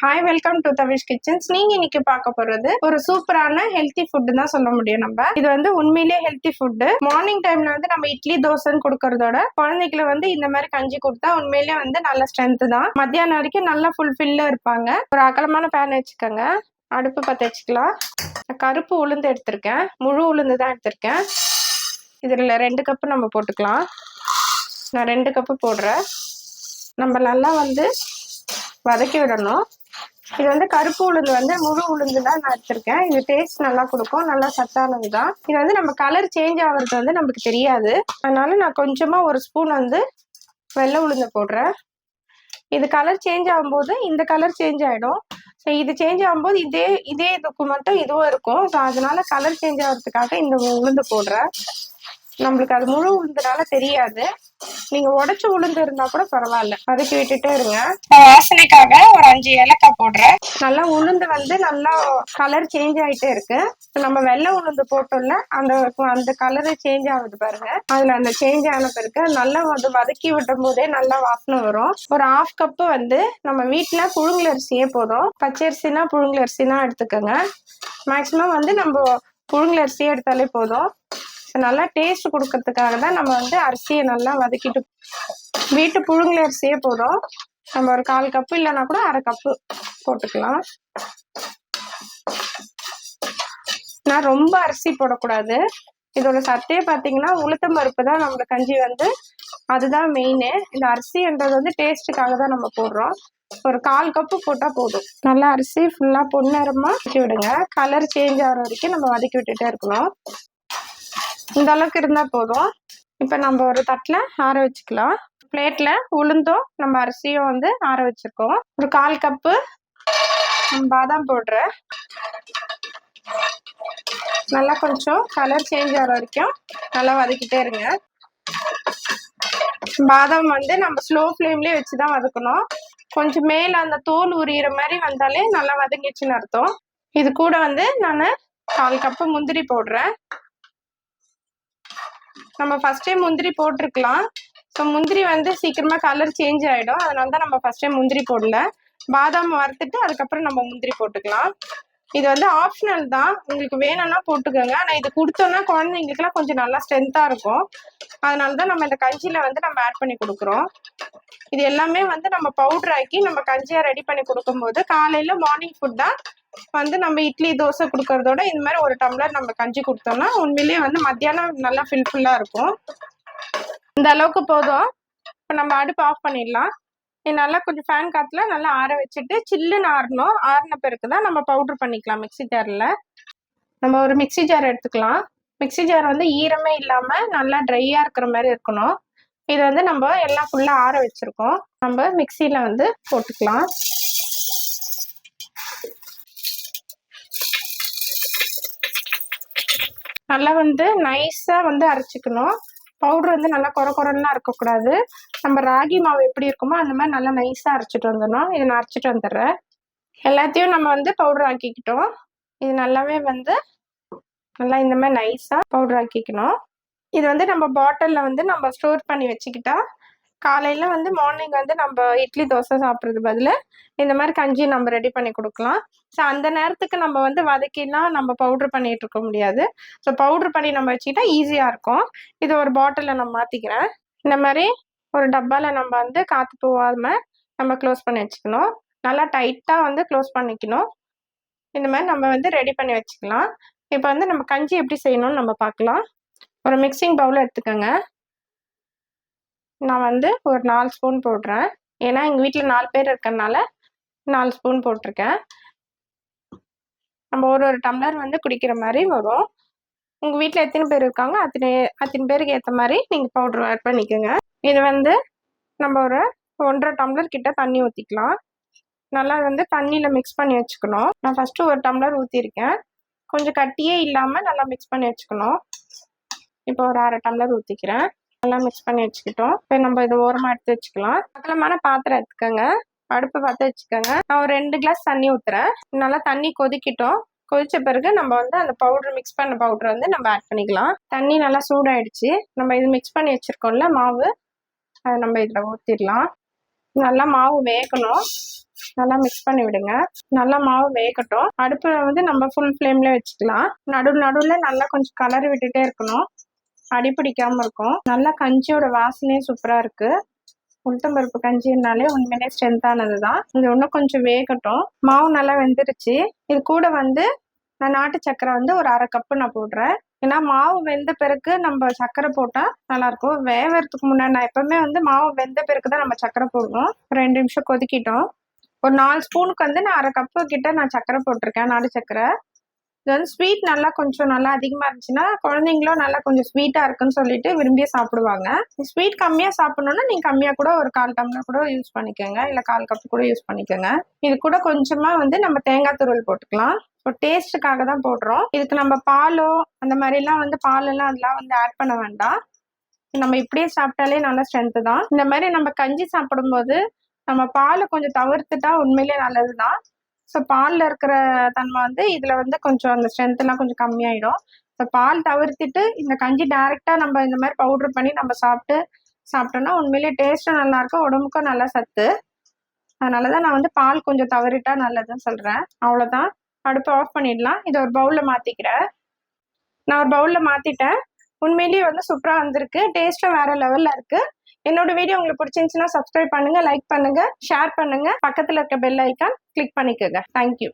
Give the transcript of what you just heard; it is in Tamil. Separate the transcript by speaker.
Speaker 1: Hi welcome to Thavish kitchens நீங்க இன்னைக்கு பார்க்க போறது ஒரு சூப்பரான ஹெல்த்தி ஃபுட் தான் சொல்ல முடியும் நம்ம. இது வந்து உண்மையிலேயே ஹெல்த்தி ஃபுட்டு மார்னிங் டைம்ல வந்து நம்ம இட்லி தோசைன்னு கொடுக்கறதோட குழந்தைகளை வந்து இந்த மாதிரி கஞ்சி கொடுத்தா உண்மையிலேயே வந்து நல்ல ஸ்ட்ரென்த் தான். மத்தியானம் வரைக்கும் நல்லா ஃபுல்ஃபில்லா இருப்பாங்க. ஒரு அகலமான பேன் வச்சுக்கோங்க. அடுப்பு பற்ற வச்சுக்கலாம். கருப்பு உளுந்து எடுத்திருக்கேன். முழு உளுந்து தான் எடுத்திருக்கேன். இதில் ரெண்டு கப்பு நம்ம போட்டுக்கலாம். நான் ரெண்டு கப்பு போடுறேன். நம்ம நல்லா வந்து வதக்கி விடணும். இது வந்து கருப்பு உளுந்து வந்து முழு உளுந்து தான் நான் எடுத்திருக்கேன். இது டேஸ்ட் நல்லா கொடுக்கும். நல்லா சத்தானது தான். இது வந்து நம்ம கலர் சேஞ்ச் ஆகுறது வந்து நமக்கு தெரியாது. அதனால நான் கொஞ்சமாக ஒரு ஸ்பூன் வந்து வெள்ளை உளுந்து போடுறேன். இது கலர் சேஞ்ச் ஆகும்போது இந்த கலர் சேஞ்ச் ஆகிடும் ஸோ இது சேஞ்ச் ஆகும்போது இதே இதே இதுக்கு மட்டும் இதுவும் இருக்கும். ஸோ அதனால கலர் சேஞ்ச் ஆகிறதுக்காக இந்த உளுந்து போடுறேன். நம்மளுக்கு அது முழு உளுந்துனால தெரியாது. நீங்க உடைச்ச உளுந்து இருந்தா கூட பரவாயில்ல. வதக்கி விட்டுட்டே இருங்க. வாசனைக்காக ஒரு அஞ்சு ஏலக்காய் போடுறேன். நல்லா உளுந்து வந்து நல்லா கலர் சேஞ்ச் ஆயிட்டே இருக்கு. நம்ம வெள்ளை உளுந்து போட்டோம்ல அந்த அந்த கலரு சேஞ்ச் ஆகுது பாருங்க. அதுல அந்த சேஞ்ச் ஆன பிறகு நல்லா வந்து வதக்கி விட்டும் போதே நல்லா வாசனை வரும். ஒரு ஹாஃப் கப்பு வந்து நம்ம வீட்டுல புழுங்கல் அரிசியே போதும். பச்சரிசினா புழுங்கல் அரிசினா எடுத்துக்கோங்க. மேக்சிமம் வந்து நம்ம புழுங்கல் அரிசியே எடுத்தாலே போதும். நல்லா டேஸ்ட் கொடுக்கறதுக்காக தான் நம்ம வந்து அரிசியை நல்லா வதக்கிட்டு வீட்டு புழுங்கல் அரிசியே போதும். நம்ம ஒரு கால் கப்பு இல்லைன்னா கூட அரை கப்பு போட்டுக்கலாம். நான் ரொம்ப அரிசி போடக்கூடாது. இதோட சத்தே பார்த்தீங்கன்னா உளுத்தம் பருப்பு தான் நம்மளோட கஞ்சி வந்து அதுதான் மெயினு இந்த அரிசின்றது வந்து டேஸ்ட்டுக்காக தான் நம்ம போடுறோம். ஒரு கால் கப்பு போட்டால் போதும். நல்லா அரிசி ஃபுல்லாக பொன்னிறமாக வதக்கி விடுங்க. கலர் சேஞ்ச் ஆகிற வரைக்கும் நம்ம வதக்கி விட்டுட்டே இருக்கணும். இந்த அளவுக்கு இருந்தால் போதும். இப்போ நம்ம ஒரு தட்டில் ஆற வச்சுக்கலாம். பிளேட்டில் உளுந்தும் நம்ம அரிசியும் வந்து ஆற வச்சுருக்கோம். ஒரு கால் கப்பு பாதாம் போடுறேன். நல்லா கொஞ்சம் கலர் சேஞ்ச் ஆகிற வரைக்கும் நல்லா வதக்கிட்டே இருங்க. பாதாம் வந்து நம்ம ஸ்லோ ஃப்ளேம்லேயே வச்சு தான் வதக்கணும். கொஞ்சம் மேலே அந்த தோல் உரியிற மாதிரி வந்தாலே நல்லா வதங்கிடுச்சுன்னு அர்த்தம். இது கூட வந்து நான் கால் கப்பு முந்திரி போடுறேன். நம்ம ஃபர்ஸ்ட் டைம் முந்திரி போட்டிருக்கலாம். ஸோ முந்திரி வந்து சீக்கிரமாக கலர் சேஞ்ச் ஆகிடும் அதனால தான் நம்ம ஃபர்ஸ்ட் டைம் முந்திரி போடல. பாதாம் வறுத்துட்டு அதுக்கப்புறம் நம்ம முந்திரி போட்டுக்கலாம். இது வந்து ஆப்ஷனல் தான். உங்களுக்கு வேணும்னா போட்டுக்கோங்க. ஆனால் இது கொடுத்தோன்னா குழந்தைங்களுக்குலாம் கொஞ்சம் நல்லா ஸ்ட்ரென்த்தாக இருக்கும். அதனால தான் நம்ம இந்த கஞ்சியில் வந்து நம்ம ஆட் பண்ணி கொடுக்குறோம். இது எல்லாமே வந்து நம்ம பவுடர் ஆக்கி நம்ம கஞ்சியாக ரெடி பண்ணி கொடுக்கும்போது காலையில் மார்னிங் ஃபுட்டாக வந்து நம்ம இட்லி தோசை கொடுக்கறதோட இந்த மாதிரி ஒரு டம்ளர் நம்ம கஞ்சி கொடுத்தோம்னா உண்மையிலேயே வந்து மத்தியானம் நல்லா ஃபில்ஃபுல்லாக இருக்கும். இந்த அளவுக்கு போதும். இப்போ நம்ம அடுப்பு ஆஃப் பண்ணிடலாம். நல்லா கொஞ்சம் ஃபேன் காற்றுல நல்லா ஆற வச்சுட்டு சில்லுன்னு ஆறணும். ஆறின பிறகு தான் நம்ம பவுட்ரு பண்ணிக்கலாம் மிக்சி ஜாரில் நம்ம ஒரு மிக்சி ஜார் எடுத்துக்கலாம். மிக்சி ஜார் வந்து ஈரமே இல்லாமல் நல்லா ட்ரையாக இருக்கிற மாதிரி இருக்கணும். இது வந்து நம்ம எல்லாம் ஃபுல்லாக ஆற வச்சுருக்கோம். நம்ம மிக்சியில் வந்து போட்டுக்கலாம். நல்லா வந்து நைஸாக வந்து அரைச்சிக்கணும். பவுடர் வந்து நல்லா குற குறன்னா இருக்கக்கூடாது. நம்ம ராகி மாவு எப்படி இருக்குமோ அந்த மாதிரி நல்லா நைஸாக அரைச்சிட்டு வந்துடணும். இதை நான் அரைச்சிட்டு வந்துடுறேன். எல்லாத்தையும் நம்ம வந்து பவுடர் ஆக்கிக்கிட்டோம். இது நல்லாவே வந்து நல்லா இந்த மாதிரி நைஸாக பவுடர் ஆக்கிக்கணும். இது வந்து நம்ம பாட்டிலில் வந்து நம்ம ஸ்டோர் பண்ணி வச்சுக்கிட்டா காலையில் வந்து மார்னிங் வந்து நம்ம இட்லி தோசை சாப்பிட்றது பதில் இந்த மாதிரி கஞ்சி நம்ம ரெடி பண்ணி கொடுக்கலாம். ஸோ அந்த நேரத்துக்கு நம்ம வந்து வதக்கிலாம் நம்ம பவுட்ரு பண்ணிட்டு இருக்க முடியாது. ஸோ பவுட்ரு பண்ணி நம்ம வச்சுக்கிட்டா ஈஸியாக இருக்கும். இது ஒரு பாட்டிலில் நான் மாற்றிக்கிறேன் இந்த மாதிரி ஒரு டப்பாவில் நம்ம வந்து காற்று போகாமல் நம்ம க்ளோஸ் பண்ணி வச்சுக்கணும். நல்லா டைட்டாக வந்து க்ளோஸ் பண்ணிக்கணும். இந்த மாதிரி நம்ம வந்து ரெடி பண்ணி வச்சுக்கலாம். இப்போ வந்து நம்ம கஞ்சி எப்படி செய்யணும்னு நம்ம பார்க்கலாம். ஒரு மிக்சிங் பவுல் எடுத்துக்கோங்க. நான் வந்து ஒரு நாலு ஸ்பூன் போடுறேன். ஏன்னா எங்கள் வீட்டில் நாலு பேர் இருக்கறனால நாலு ஸ்பூன் போட்டிருக்கேன். நம்ம ஒரு ஒரு டம்ளர் வந்து குடிக்கிற மாதிரி வரும். உங்கள் வீட்டில் எத்தனை பேர் இருக்காங்க? அத்தனை அத்தனை பேருக்கு ஏற்ற மாதிரி நீங்கள் பவுட்ரு ஆட் பண்ணிக்கோங்க. இது வந்து நம்ம ஒரு ஒன்றரை டம்ளர் கிட்ட தண்ணி ஊற்றிக்கலாம் நல்லா வந்து தண்ணியில் மிக்ஸ் பண்ணி வச்சுக்கணும். நான் ஃபஸ்ட்டு ஒரு டம்ளர் ஊற்றிருக்கேன் கொஞ்சம் கட்டியே இல்லாமல் நல்லா மிக்ஸ் பண்ணி வச்சுக்கணும். இப்போ ஒரு அரை டம்ளர் ஊற்றிக்கிறேன் நல்லா மிக்ஸ் பண்ணி வச்சுக்கிட்டோம். இப்போ நம்ம இதை ஓரமாக எடுத்து வச்சுக்கலாம். அகலமான பாத்திரம் எடுத்துக்கோங்க. அடுப்பு பார்த்து வச்சுக்கோங்க. நான் ஒரு ரெண்டு கிளாஸ் தண்ணி ஊற்றுறேன் நல்லா தண்ணி கொதிக்கிட்டோம். கொதிச்ச பிறகு நம்ம வந்து அந்த பவுடர் மிக்ஸ் பண்ண பவுடர் வந்து நம்ம ஆட் பண்ணிக்கலாம். தண்ணி நல்லா சூடாயிடுச்சு. நம்ம இது மிக்ஸ் பண்ணி வச்சுருக்கோம்ல மாவு. அதை நம்ம இதில் ஊற்றிடலாம் நல்லா மாவு வேகணும். நல்லா மிக்ஸ் பண்ணி விடுங்க. நல்லா மாவு வேகட்டும். அடுப்பு வந்து நம்ம ஃபுல் ஃப்ளேம்ல வச்சுக்கலாம். நடு நடுவில் நல்லா கொஞ்சம் கலர் விட்டுட்டே இருக்கணும். அடி இருக்கும். நல்லா கஞ்சியோட வாசனையே சூப்பராக இருக்குது உளுத்தம்பருப்பு கஞ்சினாலே உண்மையிலே ஸ்ட்ரென்த்தானது தான் இது இன்னும் கொஞ்சம் வேகட்டும். மாவு நல்லா வெந்துருச்சு. இது கூட வந்து நான் நாட்டு சக்கரை வந்து ஒரு அரை கப்பு நான் போடுறேன். ஏன்னா மாவு வெந்த பிறகு நம்ம சக்கரை போட்டால் நல்லாயிருக்கும். வேகிறதுக்கு முன்னாடி நான் எப்பவுமே வந்து மாவு வெந்த பிறகு தான் நம்ம சக்கரை போடுவோம். ரெண்டு நிமிஷம் கொதிக்கிட்டோம். ஒரு நாலு ஸ்பூனுக்கு வந்து நான் அரை கப்பு கிட்ட நான் சக்கரை போட்டிருக்கேன் நாட்டு சக்கரை. இது வந்து ஸ்வீட் நல்லா கொஞ்சம் நல்லா அதிகமாக இருந்துச்சுன்னா குழந்தைங்களும் நல்லா கொஞ்சம் ஸ்வீட்டாக இருக்குன்னு சொல்லிட்டு விரும்பியே சாப்பிடுவாங்க. ஸ்வீட் கம்மியாக சாப்பிடணும்னா நீங்கள் கம்மியாக கூட ஒரு கால் டம்ளர் கூட யூஸ் பண்ணிக்கோங்க. இல்லை கால் கப் கூட யூஸ் பண்ணிக்கோங்க. இது கூட கொஞ்சமாக வந்து நம்ம தேங்காய் துருவல் போட்டுக்கலாம். இப்போ டேஸ்ட்டுக்காக தான் போடுறோம். இதுக்கு நம்ம பாலோ அந்த மாதிரிலாம் வந்து பாலெல்லாம் அதெல்லாம் வந்து ஆட் பண்ண வேண்டாம். நம்ம இப்படியே சாப்பிட்டாலே நல்ல ஸ்ட்ரென்த்து தான். இந்த மாதிரி நம்ம கஞ்சி சாப்பிடும்போது நம்ம பாலை கொஞ்சம் தவிர்த்துட்டா உண்மையிலே நல்லது தான் ஸோ பாலில் இருக்கிற தன்மை வந்து இதில் வந்து கொஞ்சம் அந்த strength கொஞ்சம் கம்மியாயிடும். ஸோ பால் தவிர்த்துட்டு இந்த கஞ்சி டைரெக்டாக நம்ம இந்த மாதிரி பவுட்ரு பண்ணி நம்ம சாப்பிட்டு சாப்பிட்டோம்னா உண்மையிலேயே டேஸ்ட்டும் நல்லாயிருக்கும் உடம்புக்கும் நல்லா சத்து. அதனால தான் நான் வந்து பால் கொஞ்சம் தவறிட்டா நல்லதுன்னு சொல்கிறேன் அவ்வளோதான் அடுப்பு ஆஃப் பண்ணிடலாம். இதை ஒரு பவுலில் மாற்றிக்கிறேன் நான் ஒரு பவுலில் மாற்றிட்டேன் உண்மையிலேயே வந்து சூப்பராக வந்திருக்கு. டேஸ்ட்டும் வேறு லெவலில் இருக்குது என்னோட வீடியோ உங்களுக்கு பிடிச்சிருந்துச்சுன்னா சப்ஸ்கிரைப் பண்ணுங்க லைக் பண்ணுங்க ஷேர் பண்ணுங்க. பக்கத்தில் இருக்க பெல் ஐக்கான் கிளிக் பண்ணிக்கோங்க. Thank you